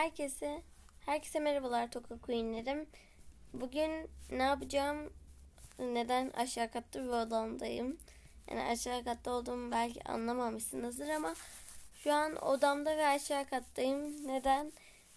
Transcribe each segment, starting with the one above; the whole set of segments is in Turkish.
Herkese herkese merhabalar Toka Queen'lerim. Bugün ne yapacağım? Neden aşağı katta bir odamdayım? Yani aşağı katta olduğumu belki anlamamışsınızdır ama şu an odamda ve aşağı kattayım. Neden?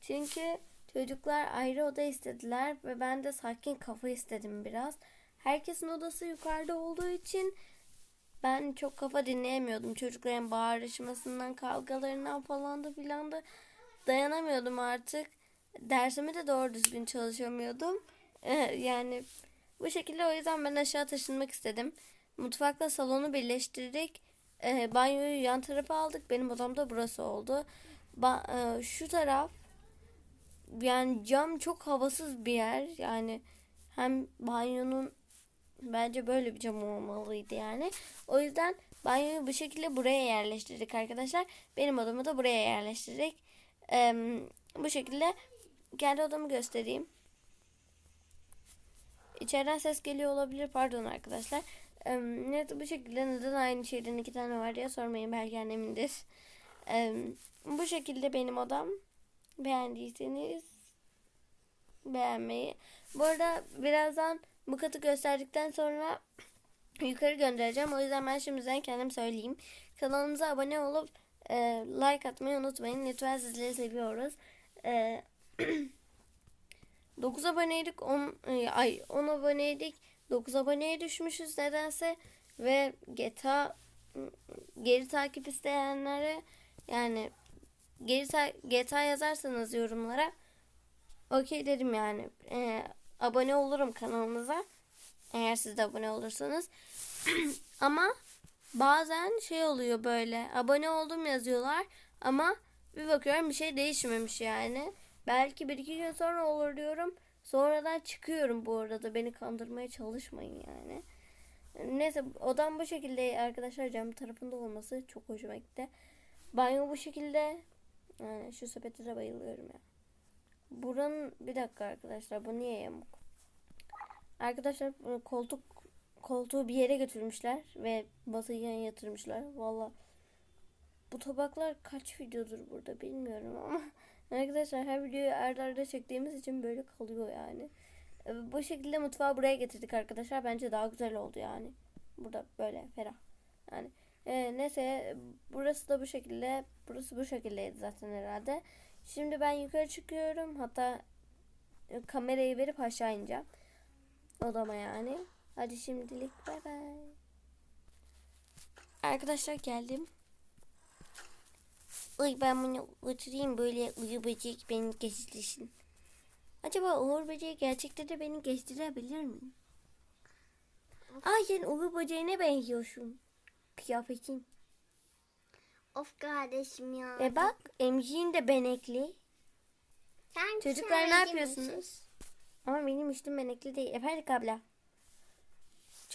Çünkü çocuklar ayrı oda istediler ve ben de sakin kafa istedim biraz. Herkesin odası yukarıda olduğu için ben çok kafa dinleyemiyordum. Çocukların bağırışmasından, kavgalarından falan da filan da dayanamıyordum artık. Dersimi de doğru düzgün çalışamıyordum. Ee, yani bu şekilde o yüzden ben aşağı taşınmak istedim. Mutfakla salonu birleştirdik. Ee, banyoyu yan tarafa aldık. Benim odam da burası oldu. Ba- e, şu taraf yani cam çok havasız bir yer. Yani hem banyonun bence böyle bir cam olmalıydı yani. O yüzden banyoyu bu şekilde buraya yerleştirdik arkadaşlar. Benim odamı da buraya yerleştirdik. Ee, bu şekilde kendi odamı göstereyim. İçeriden ses geliyor olabilir. Pardon arkadaşlar. Ee, evet bu şekilde neden aynı şeyden iki tane var diye sormayın. Belki annemindir. Ee, bu şekilde benim odam. Beğendiyseniz beğenmeyi. Bu arada birazdan bu katı gösterdikten sonra yukarı göndereceğim. O yüzden ben şimdiden kendim söyleyeyim. Kanalımıza abone olup e, like atmayı unutmayın. Lütfen sizleri seviyoruz. E, 9 aboneydik. 10, e, ay 10 aboneydik. 9 aboneye düşmüşüz nedense. Ve GTA geri takip isteyenlere yani geri ta- GTA yazarsanız yorumlara okey derim yani. E, abone olurum kanalımıza. Eğer siz de abone olursanız. Ama bazen şey oluyor böyle. Abone oldum yazıyorlar ama bir bakıyorum bir şey değişmemiş yani. Belki bir iki gün sonra olur diyorum. Sonradan çıkıyorum bu arada. Beni kandırmaya çalışmayın yani. Neyse odam bu şekilde arkadaşlar cam tarafında olması çok hoşuma gitti. Banyo bu şekilde. Yani şu sepete de bayılıyorum ya. Buranın bir dakika arkadaşlar bu niye yamuk? Arkadaşlar koltuk koltuğu bir yere götürmüşler ve batıya yatırmışlar. Valla bu tabaklar kaç videodur burada bilmiyorum ama arkadaşlar her videoyu arda arda çektiğimiz için böyle kalıyor yani. E, Bu şekilde mutfağı buraya getirdik arkadaşlar. Bence daha güzel oldu yani. Burada böyle ferah. Yani e, neyse burası da bu şekilde. Burası bu şekildeydi zaten herhalde. Şimdi ben yukarı çıkıyorum. Hatta e, kamerayı verip aşağı ineceğim. Odama yani. Hadi şimdilik bay bay. Arkadaşlar geldim. Uy ben bunu oturayım böyle uyu böcek beni geçtirsin. Acaba Uğur böceği gerçekten de beni geçtirebilir mi? Ay sen Uğur böceğine benziyorsun. Kıyafetin. Of kardeşim ya. E bak emziğin de benekli. Sen Çocuklar ne yapıyorsunuz? Ama benim üstüm benekli değil. Efendim abla.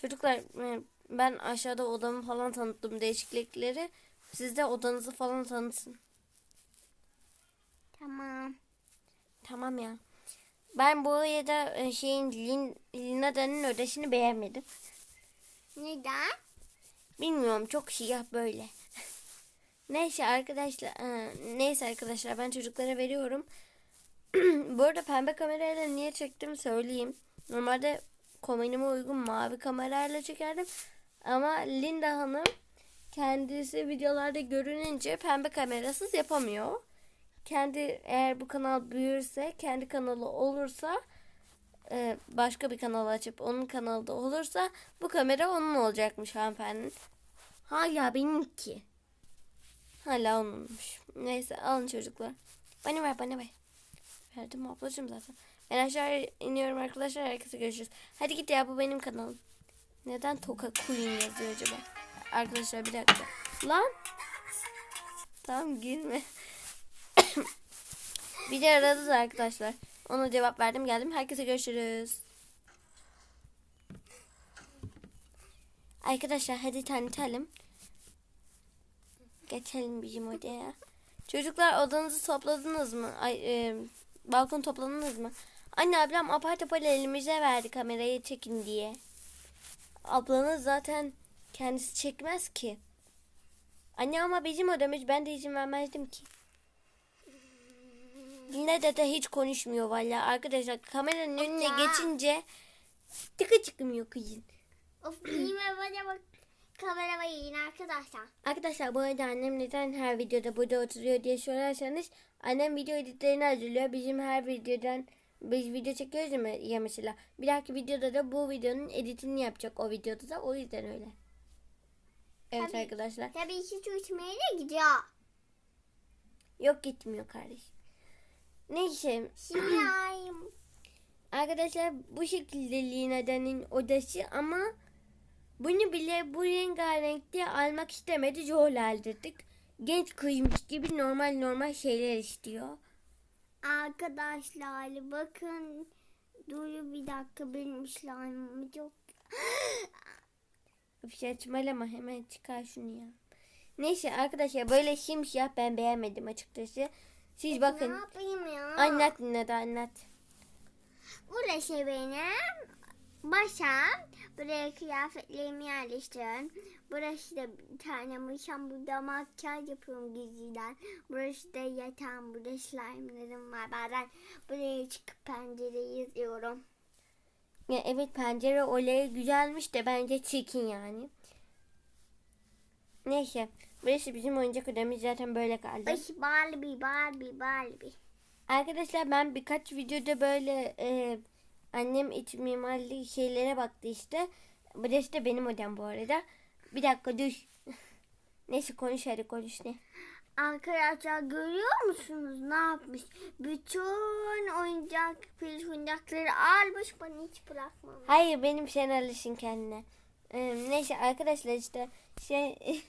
Çocuklar e, ben aşağıda odamı falan tanıttım değişiklikleri. Siz de odanızı falan tanıtın. Tamam. Tamam ya. Ben bu arada e, şeyin Lin, Lina'danın ödesini beğenmedim. Neden? Bilmiyorum çok siyah böyle. neyse arkadaşlar e, neyse arkadaşlar ben çocuklara veriyorum. bu arada pembe kamerayla niye çektim söyleyeyim. Normalde komünime uygun mavi kamerayla çekerdim. Ama Linda Hanım kendisi videolarda görününce pembe kamerasız yapamıyor. Kendi eğer bu kanal büyürse, kendi kanalı olursa e, başka bir kanal açıp onun kanalı da olursa bu kamera onun olacakmış hanımefendinin. Hala benimki. Hala onunmuş. Neyse alın çocuklar. Bana ver bana ver. Verdim ablacığım zaten. Ben aşağı iniyorum arkadaşlar. Herkese görüşürüz. Hadi git ya bu benim kanalım. Neden Toka Queen yazıyor acaba? Arkadaşlar bir dakika. Lan. Tamam girme. bir de aradı da arkadaşlar. Ona cevap verdim geldim. Herkese görüşürüz. Arkadaşlar hadi tanıtalım. Geçelim bizim odaya. Çocuklar odanızı topladınız mı? Ay, e, balkon topladınız mı? Anne ablam apar topar elimize verdi kamerayı çekin diye. Ablanız zaten kendisi çekmez ki. Anne ama bizim odamız ben de izin vermezdim ki. Kamerada da hiç konuşmuyor valla. Arkadaşlar kameranın önüne Ya. geçince tıkı çıkmıyor kızın. Of giyime bana bak. Kamera yiyin arkadaşlar. Arkadaşlar bu arada annem neden her videoda burada oturuyor diye sorarsanız annem video editlerini hazırlıyor. Bizim her videodan biz video çekiyoruz ya ya mesela. Bir dahaki videoda da bu videonun editini yapacak o videoda da o yüzden öyle. Evet Tabii. arkadaşlar. Tabii hiç uçmaya da gidiyor. Yok gitmiyor kardeşim. Neyse. Şimdi. Arkadaşlar bu şekilde Lina'danın odası ama bunu bile bu rengarenkte almak istemedi. Zorla aldırdık. Genç kızmış gibi normal normal şeyler istiyor. Arkadaşlar bakın. Dur bir dakika benim slime'ım çok. Öf saçmalama hemen çıkar şunu ya. Neyse arkadaşlar böyle simsiyah ben beğenmedim açıkçası. Siz Ne bakın. yapayım ya? Anlat Lina'da anlat. Burası benim başam. Buraya kıyafetlerimi yerleştiriyorum. Burası da bir tane mışam. Burada makyaj yapıyorum gizliden. Burası da yatağım. Burada slime'larım var. Bazen buraya çıkıp pencereyi izliyorum. Ya evet pencere olayı güzelmiş de bence çirkin yani. Neyse. Burası bizim oyuncak odamız zaten böyle kaldı. Ay Barbie, Barbie, Barbie. Arkadaşlar ben birkaç videoda böyle e, annem iç mimarlı şeylere baktı işte. Burası da benim odam bu arada. Bir dakika dur. Neyse konuş hadi konuş ne. Arkadaşlar görüyor musunuz ne yapmış? Bütün oyuncak, peluş oyuncakları almış bana hiç bırakmamış. Hayır benim sen alışın kendine. E, neyse arkadaşlar işte şey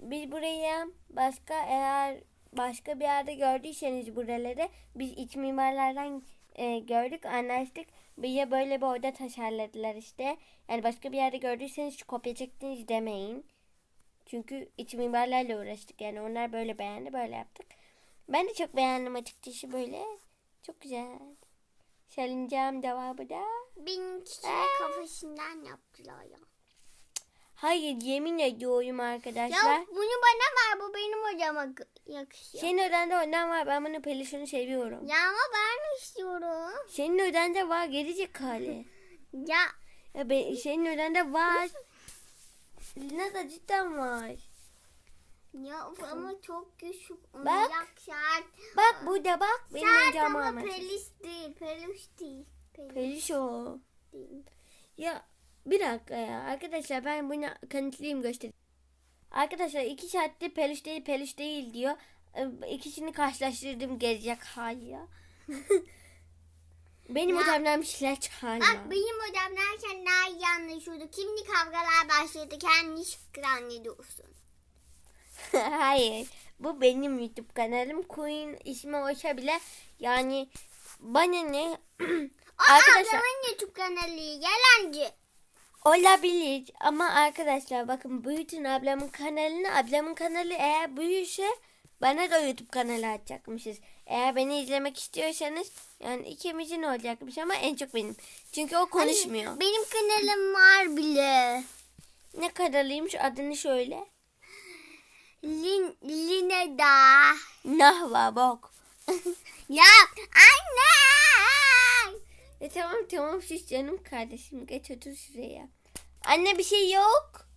biz buraya başka eğer başka bir yerde gördüyseniz buraları biz iç mimarlardan e, gördük anlaştık. Bize böyle bir oda tasarladılar işte. Yani başka bir yerde gördüyseniz kopya çektiniz demeyin. Çünkü iç mimarlarla uğraştık yani onlar böyle beğendi böyle yaptık. Ben de çok beğendim açıkçası böyle. Çok güzel. Salıncağım da var burada. Benimkisini Aa. kafasından yaptılar ya. Hayır yemin ediyorum arkadaşlar. Ya bunu bana ver bu benim hocama yakışıyor. Senin odanda ondan var. Ben bunun peluşunu seviyorum. Ya ama ben istiyorum. Senin odanda var gerizekalı. Ya ya be, senin odanda var. Nasıl cidden var. ya of, ama çok güçlü. Bak. Şart. Bak burada bak. Benim Şart ama peluş değil. Peluş değil. Peluş Peluş o. değil. Ya bir dakika ya. Arkadaşlar ben bunu kanıtlayayım göstereyim. Arkadaşlar iki saatte peluş değil peluş değil diyor. Ee, İkisini karşılaştırdım gelecek hali ya. Benim Ya. şeyler çıkarma. Bak benim odam derken daha iyi anlaşıyordu. Şimdi kavgalar başladı. Kendi şıkkır annediyorsun. Hayır. Bu benim YouTube kanalım. Queen ismi olsa bile yani bana ne Aa, arkadaşlar ablamın YouTube kanalı yalancı. Olabilir ama arkadaşlar bakın büyütün ablamın kanalını. Ablamın kanalı eğer büyürse bana da YouTube kanalı açacakmışız. Eğer beni izlemek istiyorsanız yani ikimizin olacakmış ama en çok benim. Çünkü o konuşmuyor. Ay, benim kanalım var bile. Ne kanalıymış adını söyle. Lin, Lineda. Nahva bak. Ya anne. E tamam tamam sus canım kardeşim geç otur şuraya. Anne bir şey yok.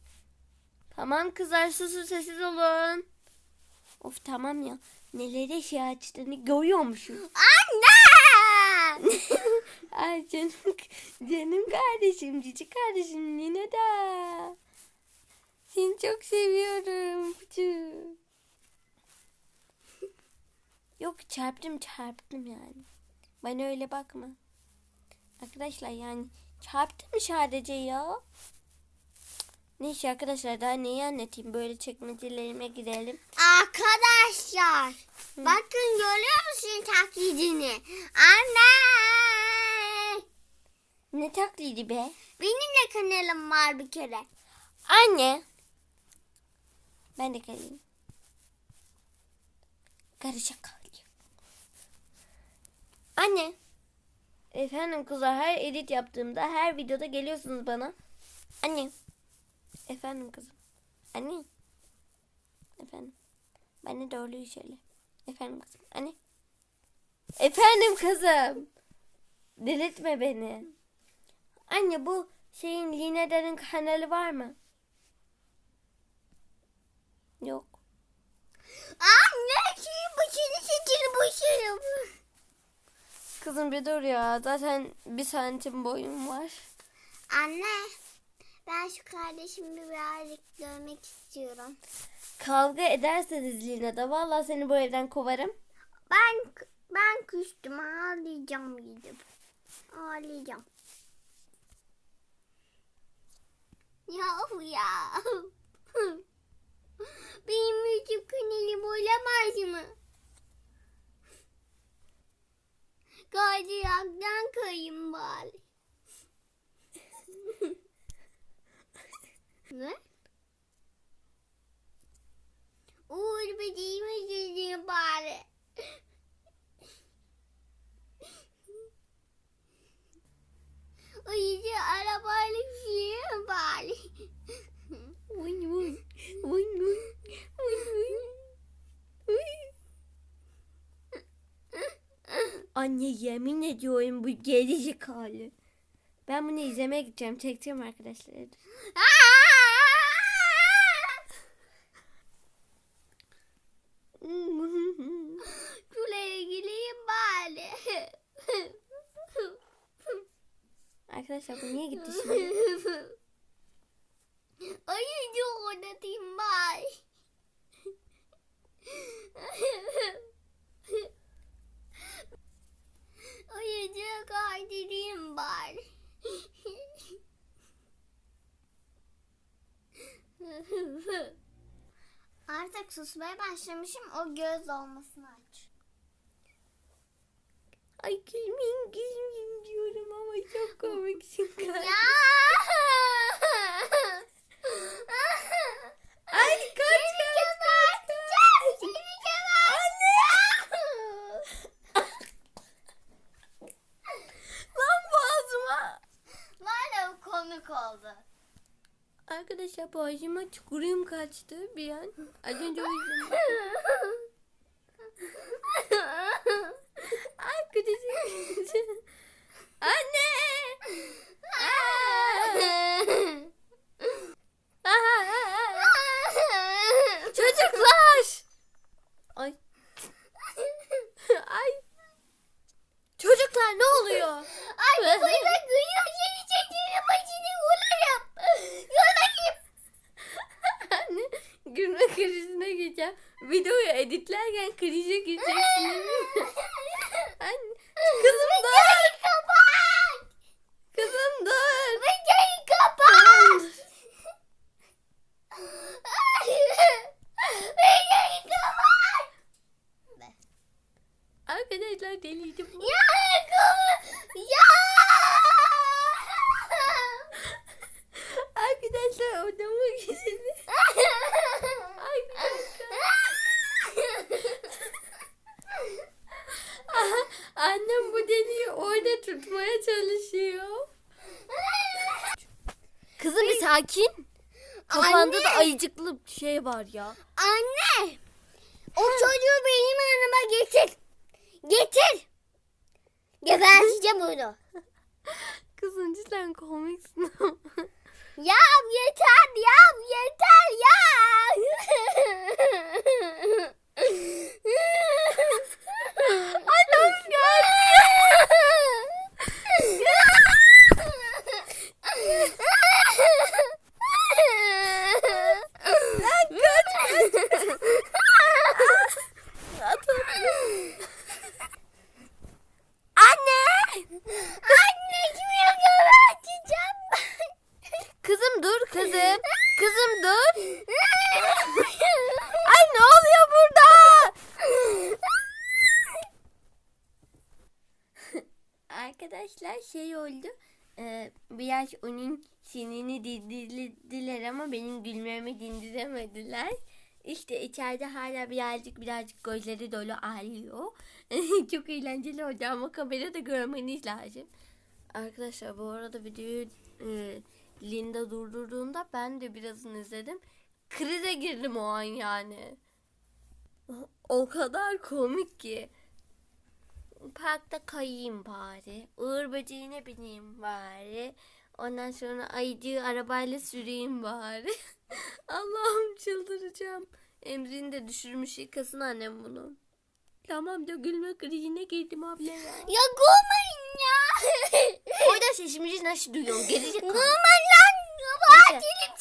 Tamam kızlar susun sessiz olun. Of tamam ya. Nelere şey açtığını görüyormuşum. Anne. Ay canım canım kardeşim cici kardeşim Nina da. Seni çok seviyorum. Kucu. Yok çarptım çarptım yani. Bana öyle bakma. Arkadaşlar yani çarptım sadece ya. Neyse arkadaşlar daha neyi anlatayım böyle çekmecelerime gidelim. Arkadaşlar. Bakın görüyor musun taklidini? Anne. Ne taklidi be? Benim de kanalım var bir kere. Anne. Ben de geleyim. Karışık kalacağım. Anne. Efendim kızlar her edit yaptığımda her videoda geliyorsunuz bana. Anne. Efendim kızım. Anne. Efendim. Bana doğruyu söyle. Efendim kızım. Anne. Efendim kızım. Delirtme beni. Anne bu şeyin Linedar'ın kanalı var mı? Yok. Anne şimdi başını çekil başını. Kızım bir dur ya. Zaten bir santim boyum var. Anne ben şu kardeşimi birazcık görmek istiyorum. Kavga ederseniz Lina'da vallahi seni bu evden kovarım. Ben ben küstüm ağlayacağım gidip. Ağlayacağım. Ya ya. Benim YouTube kanalım olamaz mı? Kaydıraktan kayayım bari. ne? Uğur böceğimi gezeyim bari. Anne yemin ediyorum bu gerizekalı. Ben bunu izlemeye gideceğim. Çekeceğim arkadaşlar. Şuraya gireyim bari. Arkadaşlar bu niye gitti şimdi? Uyucu oynatayım bari. Kaydırayım bari. Artık susmaya başlamışım. O göz olmasını aç. Ay gülmeyin gülmeyin diyorum ama çok komiksin. Ya! Ay kaç Seni kaç geberteceğim. Seni geberteceğim. Lan boğazıma. Valla komik oldu. Arkadaşlar çukurum kaçtı bir an. Az önce o yüzden. Arkadaşlar. Anne. Aa! Çocuklar. Ay. Ay. Çocuklar ne oluyor? Ay bu yüzden duyuyor seni çektiğini başını vururum. Yola git. Anne gülme krizine gireceğim. Videoyu editlerken krize gireceksin. Anne kızım dur. Videoyu kapat. Kızım dur. Videoyu kapat. Videoyu kapat. Arkadaşlar deliydim. Ya kapat. Ya. Arkadaşlar odama gidelim. Ay bir dakika. Aha, Annem bu deliği orada tutmaya çalışıyor. Kızım bir sakin. Kafanda da Anne. ayıcıklı şey var ya. Anne! O çocuğu benim yanıma getir. Getir. Geberteceğim onu. Kızım cidden komiksin. Ya yeter ya yeter ya. Annem Anne! Anne kimi geberteceğim Kızım dur kızım. Kızım dur. Ay ne oluyor burada? Arkadaşlar şey oldu. E, biraz onun sinini dindirdiler ama benim gülmemi dindiremediler. İşte içeride hala birazcık birazcık gözleri dolu ağlıyor. Çok eğlenceli oldu ama kamerada görmeniz lazım. Arkadaşlar bu arada videoyu e, Linda durdurduğunda ben de birazını izledim. Krize girdim o an yani. O kadar komik ki. Parkta kayayım bari. Uğur böceğine bineyim bari. Ondan sonra ayıcığı arabayla süreyim bari. Allah'ım çıldıracağım. Emrini de düşürmüş yıkasın annem bunu. Tamam da gülme krizine girdim abla ya. Ya gülmeyin ya. Oyda sesimizi nasıl duyuyorsun? Gerizekalı. Gülmeyin lan. Fatih'in